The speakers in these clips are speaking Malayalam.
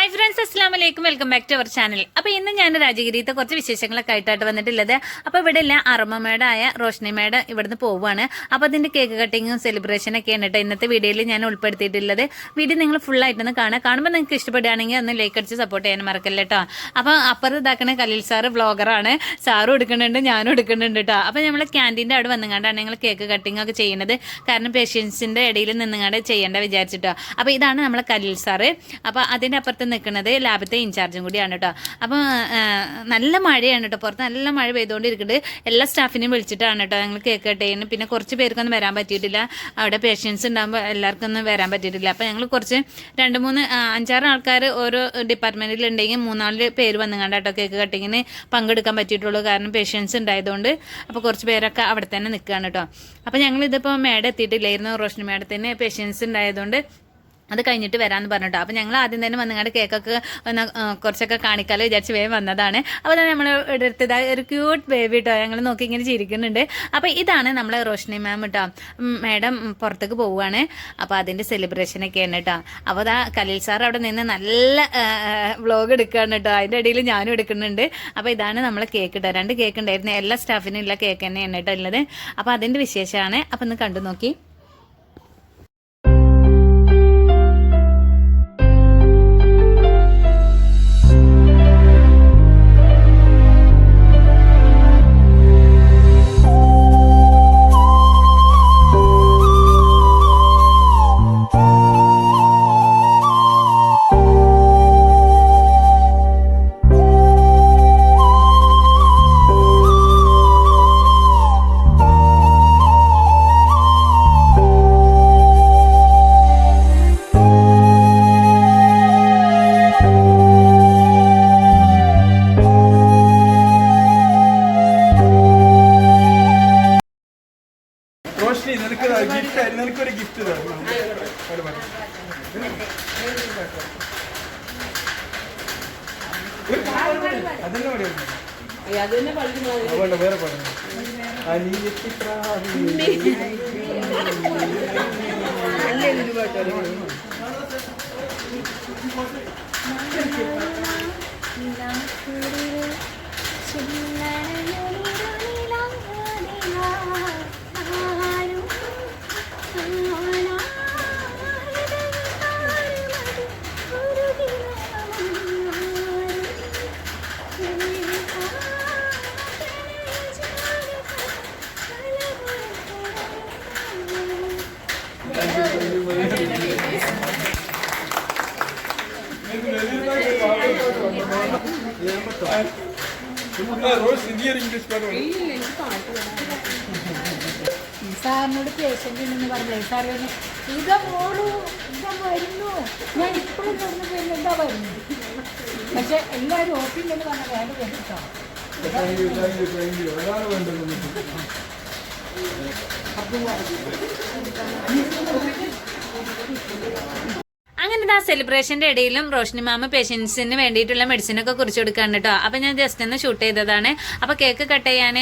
ഹായ് ഫ്രണ്ട്സ് അസ്സാം വലൈക്കും welcome back to our channel അപ്പോൾ ഇന്ന് ഞാൻ രാജഗിരിത്തെ കുറച്ച് വിശേഷങ്ങളൊക്കെ ആയിട്ടായിട്ട് വന്നിട്ടുള്ളത്. അപ്പോൾ ഇവിടെ ഇല്ല അറുമമേടായ റോഷ്നി മേഡം ഇവിടുന്ന് പോവുകയാണ് അപ്പോൾ അതിന്റെ കേക്ക് കട്ടിങ്ങും സെലിബ്രേഷൻ ഒക്കെയാണ് കേട്ടോ ഇന്നത്തെ വീഡിയോയിൽ ഞാൻ ഉൾപ്പെടുത്തിയിട്ടുള്ളത്. വീഡിയോ നിങ്ങൾ ഫുൾ ആയിട്ടൊന്ന് കാണാം കാണുമ്പോൾ നിങ്ങൾക്ക് ഇഷ്ടപ്പെടുകയാണെങ്കിൽ ഒന്ന് ലൈക്ക് അടിച്ച് സപ്പോർട്ട് ചെയ്യാൻ മറക്കല്ല കേട്ടോ അപ്പോൾ അപ്പുറം ഇതാക്കണ കലിൽ സാറ് വ്ളോഗറാണ് സാറും എടുക്കുന്നുണ്ട് ഞാനും എടുക്കുന്നുണ്ട് കേട്ടോ അപ്പോൾ നമ്മൾ ക്യാന്റീന്റെ അവിടെ വന്നുകൊണ്ടാണ് ഞങ്ങൾ കേക്ക് കട്ടിംഗ് ഒക്കെ ചെയ്യുന്നത് കാരണം പേഷ്യൻസിന്റെ ഇടയിൽ നിന്നുകൊണ്ട് ചെയ്യേണ്ട വിചാരിച്ചിട്ടോ. അപ്പോൾ ഇതാണ് നമ്മളെ കലിൽ സാറ് അപ്പോൾ അതിന്റെ അപ്പുറത്ത് നിൽക്കുന്നത് ലാബത്തെ ഇൻചാർജും കൂടിയാണ് കേട്ടോ. അപ്പോൾ നല്ല മഴയാണ് കേട്ടോ. പുറത്ത് നല്ല മഴ പെയ്തുകൊണ്ടിരിക്കുന്നുണ്ട്. എല്ലാ സ്റ്റാഫിനെയും വിളിച്ചിട്ടാണ് കേട്ടോ ഞങ്ങൾ കേക്ക് കട്ട് പിന്നെ കുറച്ച് പേർക്കൊന്നും വരാൻ പറ്റിയിട്ടില്ല. അവിടെ പേഷ്യൻസ് ഉണ്ടാകുമ്പോൾ എല്ലാവർക്കും ഒന്നും വരാൻ പറ്റിയിട്ടില്ല. അപ്പോൾ ഞങ്ങൾ കുറച്ച് രണ്ട് മൂന്ന് അഞ്ചാറ് ആൾക്കാർ ഓരോ ഡിപ്പാർട്ട്മെന്റിൽ ഉണ്ടെങ്കിൽ മൂന്നാൽ പേര് വന്നുകൊണ്ട് കേട്ടോ കേക്ക് കട്ടിങ്ങിന് പങ്കെടുക്കാൻ പറ്റിയിട്ടുള്ളൂ. കാരണം പേഷ്യൻസ് ഉണ്ടായതുകൊണ്ട് അപ്പോൾ കുറച്ച് പേരൊക്കെ അവിടെ തന്നെ നിൽക്കുകയാണ് കേട്ടോ. അപ്പോൾ ഞങ്ങളിതിപ്പോൾ മേഡം എത്തിയിട്ടില്ലായിരുന്നു. റോഷ്നി മേഡത്തിന് പേഷ്യൻസ് ഉണ്ടായതുകൊണ്ട് അത് കഴിഞ്ഞിട്ട് വരാമെന്ന് പറഞ്ഞിട്ടോ. അപ്പോൾ ഞങ്ങൾ ആദ്യം തന്നെ വന്നുകൊണ്ട് കേക്കൊക്കെ ഒന്ന് കുറച്ചൊക്കെ കാണിക്കാലോ വിചാരിച്ച് വേഗം വന്നതാണ്. അപ്പോൾ തന്നെ നമ്മൾ എടുത്തത് ഒരു ക്യൂട്ട് ബേബി കേട്ടോ ഞങ്ങൾ നോക്കി ഇങ്ങനെ ചിരിക്കുന്നുണ്ട്. അപ്പോൾ ഇതാണ് നമ്മളെ റോഷ്നി മാം കേട്ടോ മാഡം പുറത്തേക്ക് പോവുകയാണ്. അപ്പോൾ അതിന്റെ സെലിബ്രേഷനൊക്കെയാണ് കേട്ടോ അപ്പോൾ അതാ കലിൽ സാർ അവിടെ നിന്ന് നല്ല വ്ളോഗ് എടുക്കുകയാണ് കേട്ടോ അതിന്റെ ഇടയിൽ ഞാനും എടുക്കുന്നുണ്ട്. അപ്പോൾ ഇതാണ് നമ്മളെ കേക്ക് കേട്ടോ രണ്ട് കേക്ക് ഉണ്ടായിരുന്നു. എല്ലാ സ്റ്റാഫിനും ഉള്ള കേക്ക് തന്നെയാണ് കേട്ടോ ഉള്ളത്. അപ്പോൾ അതിന്റെ വിശേഷമാണ്. അപ്പോൾ ഒന്ന് കണ്ടു നോക്കി. ഗിഫ്റ്റ് നിനക്കൊരു ഗിഫ്റ്റ് തരണം. അതന്നെ വേറെ പാടുന്നു സാറിനോട് പേഷ്യന്റ് ഉണ്ടെന്ന് പറഞ്ഞേ സാർ പറഞ്ഞു ഇതാ മോളു ഇതാ വരുന്നു. ഞാൻ ഇപ്പോഴും തുറന്നു പിന്നെ എന്താ വരുന്നു. പക്ഷെ എല്ലാവരും ഓപ്പില്ലെന്ന് പറഞ്ഞ വേണ്ട കേട്ടോ. താങ്ക് ആ സെലിബ്രേഷന്റെ ഇടയിലും റോഷ്നി മാമ പേഷ്യൻസിന് വേണ്ടിയിട്ടുള്ള മെഡിസിൻ ഒക്കെ കുറിച്ച് കൊടുക്കാണ് കേട്ടോ. അപ്പൊ ഞാൻ ജസ്റ്റ് ഒന്ന് ഷൂട്ട് ചെയ്തതാണ്. അപ്പൊ കേക്ക് കട്ട് ചെയ്യാൻ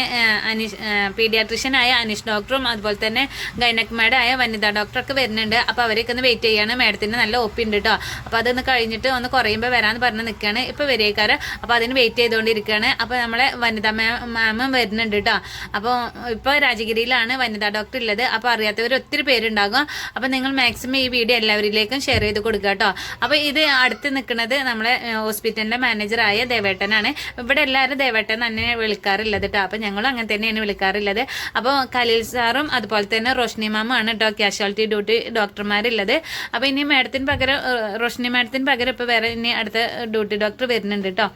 അനീഷ് പീഡിയാട്രിഷ്യനായ അനീഷ് ഡോക്ടറും അതുപോലെ തന്നെ ഗൈനക് മാഡായ വനിതാ ഡോക്ടറൊക്കെ വരുന്നുണ്ട്. അപ്പൊ അവരൊക്കെ ഒന്ന് വെയിറ്റ് ചെയ്യാണ്. മാഡത്തിന് നല്ല ഒപ്പി ഉണ്ട് കേട്ടോ. അപ്പൊ അതൊന്ന് കഴിഞ്ഞിട്ട് ഒന്ന് കുറയുമ്പോൾ വരാന്ന് പറഞ്ഞ് നിൽക്കുകയാണ് ഇപ്പൊ വരേക്കാറ് അപ്പൊ അതിന് വെയിറ്റ് ചെയ്തുകൊണ്ടിരിക്കുകയാണ് അപ്പൊ നമ്മളെ വനിതാ മാമും വരുന്നുണ്ട് കേട്ടോ. അപ്പോൾ ഇപ്പോൾ രാജഗിരിയിലാണ് വനിതാ ഡോക്ടർ ഉള്ളത്. അപ്പോൾ അറിയാത്തവർ ഒത്തിരി പേരുണ്ടാകും. അപ്പോൾ നിങ്ങൾ മാക്സിമം ഈ വീഡിയോ എല്ലാവരിലേക്കും ഷെയർ ചെയ്ത് കൊടുക്കുക കേട്ടോ. അപ്പോൾ ഇത് അടുത്ത് നിൽക്കുന്നത് നമ്മളെ ഹോസ്പിറ്റലിന്റെ മാനേജറായ ദേവേട്ടനാണ്. ഇവിടെ എല്ലാവരും ദേവേട്ടൻ തന്നെ വിളിക്കാറുള്ളത് കേട്ടോ. അപ്പോൾ ഞങ്ങളും അങ്ങനെ തന്നെയാണ് വിളിക്കാറുള്ളത്. അപ്പോൾ കലീൽ സാറും അതുപോലെ തന്നെ റോഷ്നി മാമാണ് കേട്ടോ കാഷ്വാലിറ്റി ഡ്യൂട്ടി ഡോക്ടർമാരുള്ളത്. അപ്പോൾ ഇനി മാഡത്തിന് പകരം റോഷ്നി മാഡത്തിന് പകരം ഇപ്പോൾ വേറെ ഇനി അടുത്ത ഡ്യൂട്ടി ഡോക്ടർ വരുന്നുണ്ട് കേട്ടോ.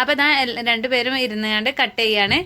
അപ്പോൾ ഇതാ രണ്ടുപേരും ഇരുന്നുകൊണ്ട് കട്ട് ചെയ്യാണ്.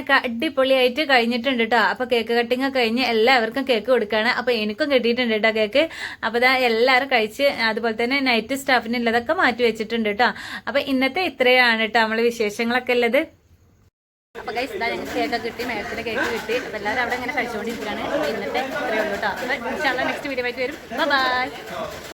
ഒക്കെ അടിപൊളിയായിട്ട് കഴിഞ്ഞിട്ടുണ്ട് കേട്ടോ അപ്പൊ കേക്ക് കട്ടിംഗ് ഒക്കെ കഴിഞ്ഞ് എല്ലാവർക്കും കേക്ക് കൊടുക്കുകയാണ് അപ്പൊ എനിക്കും കിട്ടിയിട്ടുണ്ട് കേട്ടോ കേക്ക് അപ്പൊ ഇതാ എല്ലാവരും കഴിച്ച് അതുപോലെ തന്നെ നൈറ്റ് സ്റ്റാഫിനുള്ളതൊക്കെ മാറ്റി വെച്ചിട്ടുണ്ട് കേട്ടോ അപ്പൊ ഇന്നത്തെ ഇത്രയാണ് കേട്ടോ നമ്മളെ വിശേഷങ്ങളൊക്കെ ഉള്ളത്. അപ്പൊ ഗൈസ് ഇതാ ഞങ്ങൾക്ക് കേക്ക് കിട്ടി മേഡത്തിന് കേക്ക് കിട്ടി. അപ്പൊ എല്ലാവരും അവിടെ ഇങ്ങനെ കഴിച്ചുകൊണ്ടിരിക്കുകയാണ് ഇന്നത്തെ ഇത്രയേ ഉള്ളൂ കേട്ടോ അപ്പൊ നെക്സ്റ്റ് വീഡിയോ ആയിട്ട് വരും. ബൈ